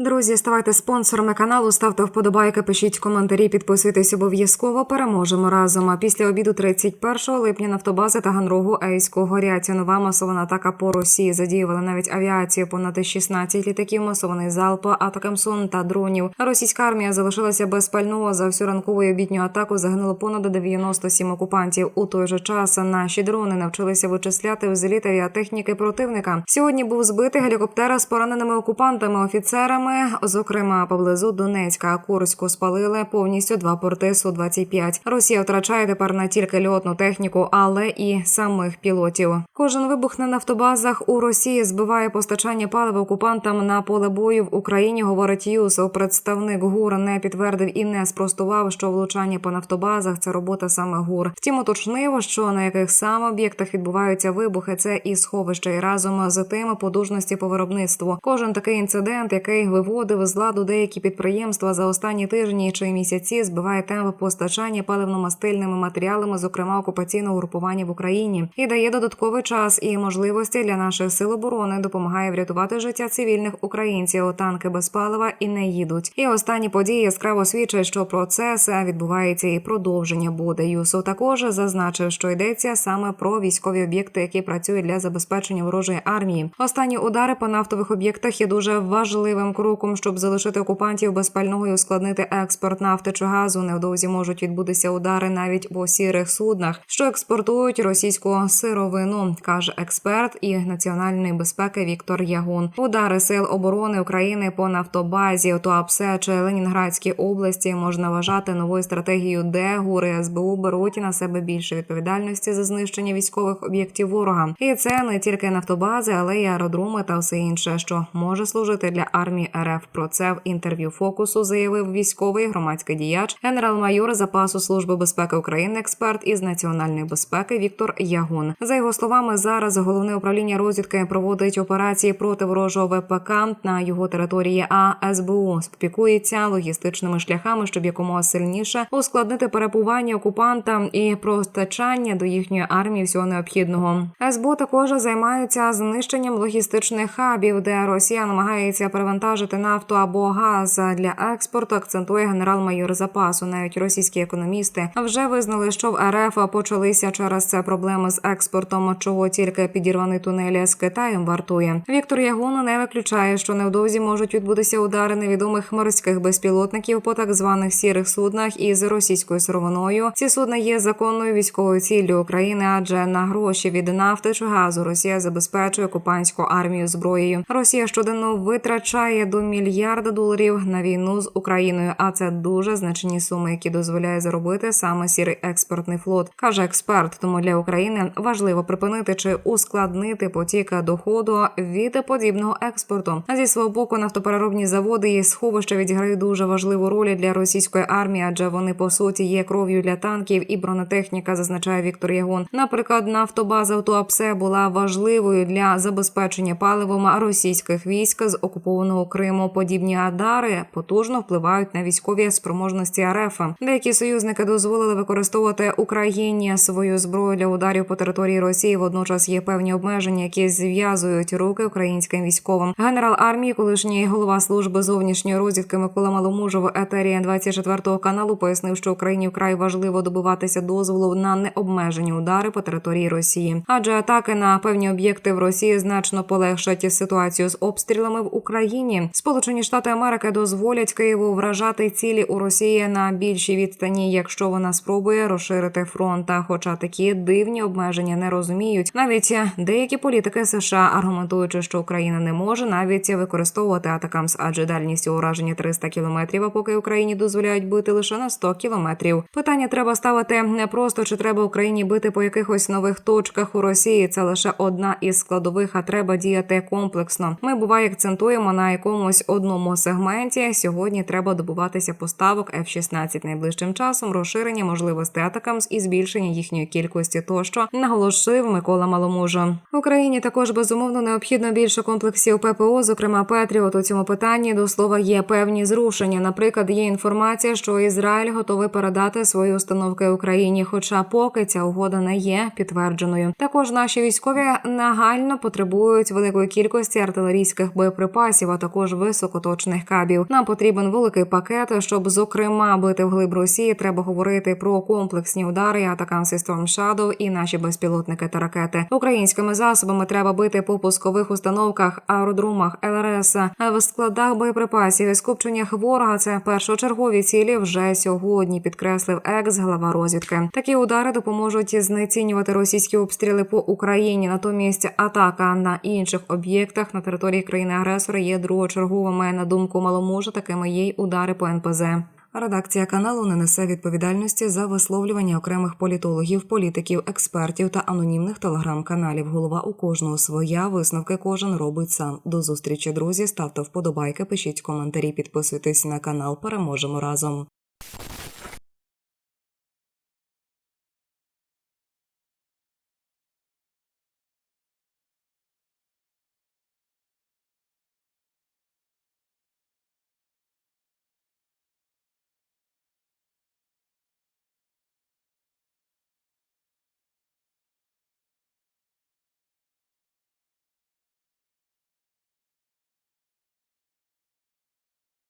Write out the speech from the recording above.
Друзі, ставайте спонсорами каналу, ставте вподобайки, пишіть коментарі, підписуйтесь обов'язково. Переможемо разом. А після обіду 31 липня нафтобази та ганрогу Ейську горять. Нова масована атака по Росії задіювали навіть авіацію. Понад 16 літаків, масований залп, атакам сон та дронів. Російська армія залишилася без пального. За всю ранкову і обідню атаку загинуло понад 97 окупантів. У той же час наші дрони навчилися вичисляти взліт авіатехніки противника. Сьогодні був збитий гелікоптер з пораненими окупантами, офіцерами. Зокрема, поблизу Донецька, Курську спалили повністю два порти су 25 Росія втрачає тепер не тільки льотну техніку, але і самих пілотів. Кожен вибух на нафтобазах у Росії збиває постачання палива окупантам на поле бою в Україні. Говорить Юсов. Представник ГУР не підтвердив і не спростував, що влучання по нафтобазах це робота саме ГУР. Втім, уточнив, що на яких саме об'єктах відбуваються вибухи, це і сховище, і разом з тим потужності по виробництву. Кожен такий інцидент, який виводив з ладу деякі підприємства за останні тижні чи місяці, збиває темп постачання паливно-мастильними матеріалами, зокрема окупаційного групування в Україні, і дає додатковий час і можливості для наших сил оборони, допомагає врятувати життя цивільних українців. Танки без палива і не їдуть. І останні події яскраво свідчать, що процес відбувається і продовження буде. Юсов також зазначив, що йдеться саме про військові об'єкти, які працюють для забезпечення ворожої армії. Останні удари по нафтових об'єктах є дуже важливим кроком, щоб залишити окупантів без пального і ускладнити експорт нафти чи газу. Невдовзі можуть відбутися удари навіть по сірих суднах, що експортують російську сировину, каже експерт і національної безпеки Віктор Ягун. Удари сил оборони України по нафтобазі Туапсе чи Ленінградській області можна вважати новою стратегією, де гури СБУ беруть на себе більше відповідальності за знищення військових об'єктів ворога. І це не тільки нафтобази, але й аеродроми та все інше, що може служити для армії РФ. Про це в інтерв'ю фокусу заявив військовий громадський діяч, генерал-майор запасу служби безпеки України, експерт із національної безпеки Віктор Ягун. За його словами, зараз головне управління розвідки проводить операції проти ворожого ВПК на його території. А СБУ спікується логістичними шляхами, щоб якомога сильніше ускладнити перебування окупантам і постачання до їхньої армії всього необхідного. СБУ також займаються знищенням логістичних хабів, де Росія намагається перевантажити нафту або газ для експорту. Акцентує генерал-майор запасу. Навіть російські економісти вже визнали, що в РФ почалися через це проблеми з експортом, чого тільки підірваний тунелі з Китаєм вартує. Віктор Ягун не виключає, що невдовзі можуть відбутися удари невідомих морських безпілотників по так званих сірих суднах із російською сировиною. Ці судна є законною військовою ціллю України, адже на гроші від нафти чи газу Росія забезпечує окупантську армію зброєю. Росія щоденно витрачає до мільярда доларів на війну з Україною. А це дуже значні суми, які дозволяє заробити саме сірий експортний флот, каже експерт. Тому для України важливо припинити чи ускладнити потік доходу від подібного експорту. А зі свого боку нафтопереробні заводи і сховища відіграють дуже важливу роль для російської армії, адже вони по суті є кров'ю для танків і бронетехніка, зазначає Віктор Ягон. Наприклад, нафтобаза в Туапсе була важливою для забезпечення паливом російських військ з окупованого Криму. Подібні адари потужно впливають на військові спроможності РФ. Деякі союзники дозволили використовувати Україні свою зброю для ударів по території Росії. Водночас є певні обмеження, які зв'язують руки українським військовим. Генерал армії, колишній голова служби зовнішньої розвідки Микола Маломужов в етері 24 каналу пояснив, що Україні вкрай важливо добиватися дозволу на необмежені удари по території Росії, адже атаки на певні об'єкти в Росії значно полегшать ситуацію з обстрілами в Україні. Сполучені Штати Америки дозволять Києву вражати цілі у Росії на більшій відстані, якщо вона спробує розширити фронт. Хоча такі дивні обмеження не розуміють, навіть деякі політики США аргументуючи, що Україна не може навіть використовувати атакамс, адже дальність ураження 300 кілометрів, а поки Україні дозволяють бити лише на 100 кілометрів. Питання треба ставити не просто чи треба Україні бити по якихось нових точках у Росії. Це лише одна із складових, а треба діяти комплексно. Ми буває акцентуємо на якомусь одному сегменті. Сьогодні треба добуватися поставок F-16 найближчим часом, розширення можливостей атакамс і збільшення їхньої кількості. Тощо наголосив Микола Маломужа. Україні також безумовно необхідно більше комплексів ППО, зокрема Петріот. У цьому питанні до слова є певні зрушення. Наприклад, є інформація, що Ізраїль готовий передати свої установки Україні, хоча поки ця угода не є підтвердженою. Також наші військові нагально потребують великої кількості артилерійських боєприпасів, а також також високоточних кабів. Нам потрібен великий пакет, щоб зокрема бити в глиб Росії. Треба говорити про комплексні удари, атаканси Storm Shadow і наші безпілотники та ракети. Українськими засобами треба бити по пускових установках, аеродромах, ЛРС, в складах боєприпасів і скупченнях ворога. Це першочергові цілі вже сьогодні. Підкреслив екс глава розвідки. Такі удари допоможуть знецінювати російські обстріли по Україні. Натомість атака на інших об'єктах на території країни-агресора є другочерговими. На думку маломожа, такими є й удари по НПЗ. Редакція каналу не несе відповідальності за висловлювання окремих політологів, політиків, експертів та анонімних телеграм-каналів. Голова у кожного своя висновки кожен робить сам. До зустрічі, друзі. Ставте вподобайки, пишіть коментарі, підписуйтесь на канал. Переможемо разом.